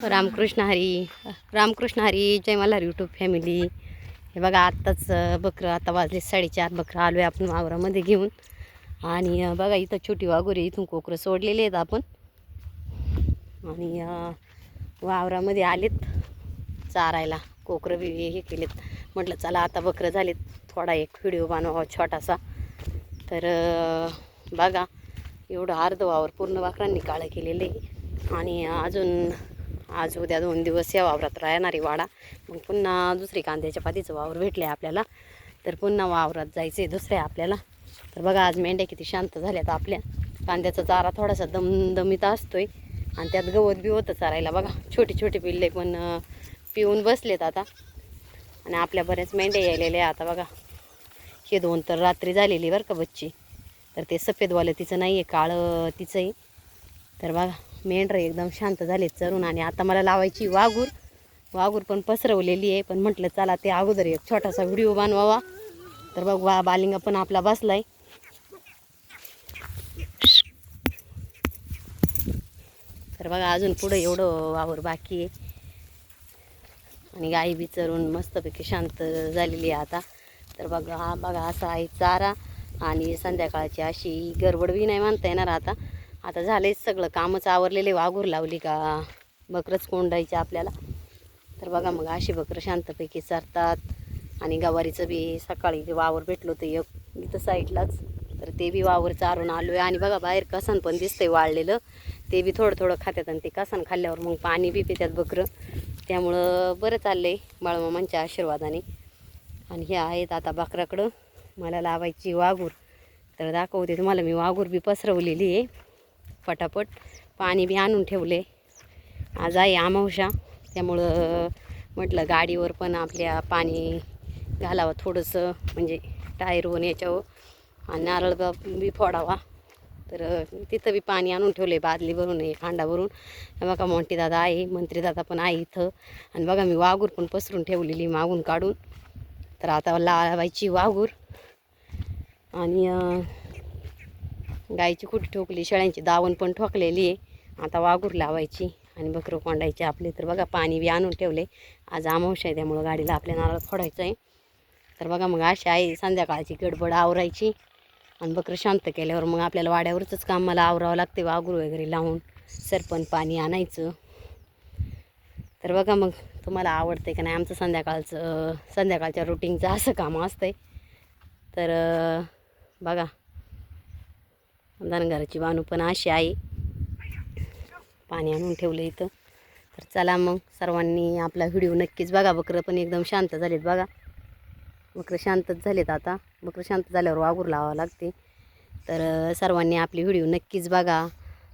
रामकृष्ण हरी रामकृष्ण हरी जय Malhar YouTube family हे बघा आत्ताच बकरं आता वाजले साडेचार. बकरं आलो आहे आपण वावरामध्ये घेऊन. आणि बघा इथं छोटी वाघोरी इथून कोकरं सोडलेले आहेत आपण. आणि वावरामध्ये आलेत चारायला. कोकरं बी हे केलेत. म्हटलं चला आता बकरं झालेत. थोडा एक व्हिडिओ बनवावा छोटासा. तर बघा एवढं अर्ध वावर पूर्ण वाकरांनी काळं केलेलं आहे. आणि अजून आज उद्या दोन दिवस या वावरात राहणारी वाडा. मग पुन्हा दुसरी कांद्याच्या पातीचं वावर भेटले आपल्याला. तर पुन्हा वावरात जायचं आहे दुसऱ्या आपल्याला. तर बघा आज मेंढ्या किती शांत झाल्यात आपल्या. कांद्याचा चारा थोडासा दमदमीत असतोय. आणि त्यात गवत बिवत चारायला बघा. छोटे छोटे पिल्ले पण पिऊन बसलेत आता. आणि आपल्या बऱ्याच मेंढ्या यायलेल्या आता बघा. हे दोन तर रात्री झालेली बरं का बच्ची. तर ते सफेदवालं तिचं नाही आहे काळं तिचं आहे तर बघा मेंढरं एकदम शांत झाले चरून आणि आता मला लावायची वाघूर. वाघूर पण पसरवलेली आहे पण म्हटलं चला ते अगोदर एक छोटासा व्हिडिओ बनवावा. तर बघ वा बालिंगा पण आपला बसलाय. तर बघा अजून पुढं एवढं वावर बाकी आहे. आणि गाई बी चरून मस्तपैकी शांत झालेली आहे आता. तर बघा हा बघा असा आहे चारा. आणि संध्याकाळची अशी गडबड बी नाही मानता येणार आता. आता झालंच सगळं. कामच आवरलेले वाघूर लावली का? बकरंच कोंडायचे आपल्याला. तर बघा मग अशी बकरं शांतपैकी चरतात. आणि गवारीचं बी सकाळी ते वावर भेटलो तर एक. इथं साईडलाच. तर ते बी वावर चारून आलो आहे आणि बघा बाहेर कसन पण दिसतंय वाळलेलं. ते बी थोडं थोडं खात्यात आणि ते कसन खाल्ल्यावर मग पाणी बी पितात बकरं. त्यामुळं बरं चाललं आहे बाळमामांच्या आशीर्वादाने. आणि हे आहेत आता बकराकडं. मला लावायची वाघूर. तर दाखवते तुम्हाला मी. वाघूर बी पसरवलेली आहे. पटापट पाणी बी आणून ठेवले. आज आहे आमावशा त्यामुळं म्हटलं गाडीवर पण आपल्या पाणी घालावं थोडंसं म्हणजे टायरवर याच्यावर. आणि नारळ बी फोडावा. तर तिथं बी पाणी आणून ठेवले बादली भरून आहे खांडावरून. बघा मोंटी दादा आहे मंत्री दादा पण आहे इथं. आणि बघा मी वाघूर पण पसरून ठेवलेली मागून काढून. तर आता लावायची वाघूर. आणि गाईची कुठे ठोकली शेळ्यांची दावण पण ठोकलेली आहे. आता वाघूर लावायची आणि बकरं कोंडायची आपले. तर बघा पाणी बी आणून ठेवले. आज आमावश आहे त्यामुळं गाडीला आपल्या नारळ फोडायचं आहे. तर बघा मग अशी आहे संध्याकाळची गडबड आवरायची आणि बकरं शांत केल्यावर मग आपल्याला वाड्यावरचंच काम मला आवरावं लागते वाघूर वगैरे लावून सरपण पाणी आणायचं. तर बघा मग तुम्हाला आवडते का नाही आमचं संध्याकाळचं संध्याकाळच्या रुटीनचं असं काम असतंय. तर बघा धनगराची बानू पण अशी आहे. पाणी आणून ठेवलं इथं. तर चला मग सर्वांनी आपला व्हिडिओ नक्कीच बघा. बकरं पण एकदम शांत झालेत बघा. बकरं शांतच झालेत आता. बकरं शांत झाल्यावर वाघूर लावावं लागते. तर सर्वांनी आपली व्हिडिओ नक्कीच बघा.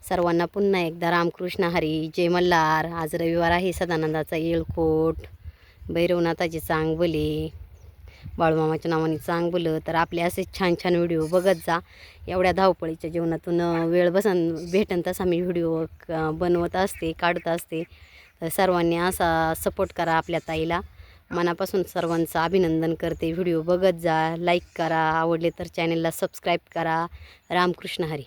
सर्वांना पुन्हा एकदा रामकृष्ण हरी जय मल्हार. आज रविवार आहे सदानंदाचा येळकोट. भैरवनाथाची चांगबली. बाळूमामाच्या नावाने चांगलं तर आपले असे छान छान व्हिडिओ बघत जा. एवढ्या धावपळीच्या जीवनातून वेळ बसन भेटन तसा मी व्हिडिओ क- बनवत असते काढत असते. तर सर्वांनी असा सपोर्ट करा आपल्या ताईला. मनापासून सर्वांचं अभिनंदन करते. व्हिडिओ बघत जा लाईक करा. आवडले तर चॅनलला सबस्क्राईब करा. रामकृष्ण हरी.